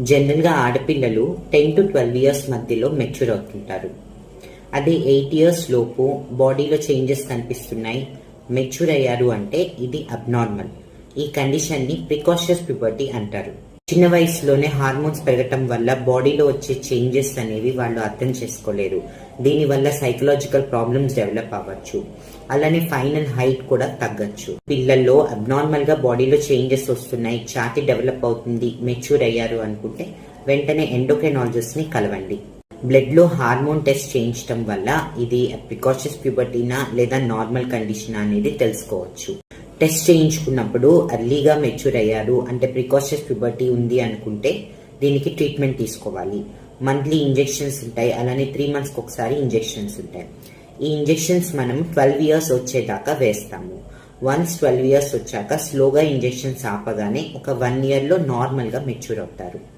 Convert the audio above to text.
జనరల్గా ఆడపిల్లలు ten to twelve years మధ్యలో మెచ్యూర్ అవుతుంటారు. అదే ఎయిట్ ఇయర్స్ లోపు బాడీలో చేంజెస్ కనిపిస్తున్నాయి. మెచ్యూర్ అయ్యారు అంటే ఇది అబ్నార్మల్. ఈ కండిషన్ని ప్రికాషియస్ ప్యూబర్టీ అంటారు. చిన్న వయసులోనే హార్మోన్స్ పెరగటం వల్ల బాడీలో వచ్చే చేంజెస్ అనేవి వాళ్ళు అర్థం చేసుకోలేరు. దీనివల్ల సైకలాజికల్ ప్రాబ్లమ్స్ డెవలప్ అవ్వచ్చు. అలానే ఫైనల్ హైట్ కూడా తగ్గచ్చు. పిల్లల్లో అబ్నార్మల్గా బాడీలో చేంజెస్ వస్తున్నాయి. ఛాతి డెవలప్ అవుతుంది. మెచ్యూర్ అయ్యారు అనుకుంటే వెంటనే ఎండోక్రైనాలజిస్ట్ని కలవండి. బ్లడ్లో హార్మోన్ టెస్ట్ చేయించడం వల్ల ఇది ప్రికాషియస్ ప్యూబర్టీనా లేదా నార్మల్ కండిషన్ అనేది తెలుసుకోవచ్చు. టెస్ట్ చేయించుకున్నప్పుడు అర్లీగా మెచ్యూర్ అయ్యారు అంటే ప్రికాషన్స్ ప్యూబర్టీ ఉంది అనుకుంటే దీనికి ట్రీట్మెంట్ తీసుకోవాలి. మంత్లీ ఇంజెక్షన్స్ ఉంటాయి. అలానే త్రీ మంత్స్కి ఒకసారి ఇంజెక్షన్స్ ఉంటాయి. ఈ ఇంజెక్షన్స్ మనం ట్వెల్వ్ ఇయర్స్ వచ్చేదాకా వేస్తాము. వన్స్ ట్వెల్వ్ ఇయర్స్ వచ్చాక స్లోగా ఇంజెక్షన్స్ ఆపగానే ఒక వన్ ఇయర్లో నార్మల్గా మెచ్యూర్ అవుతారు.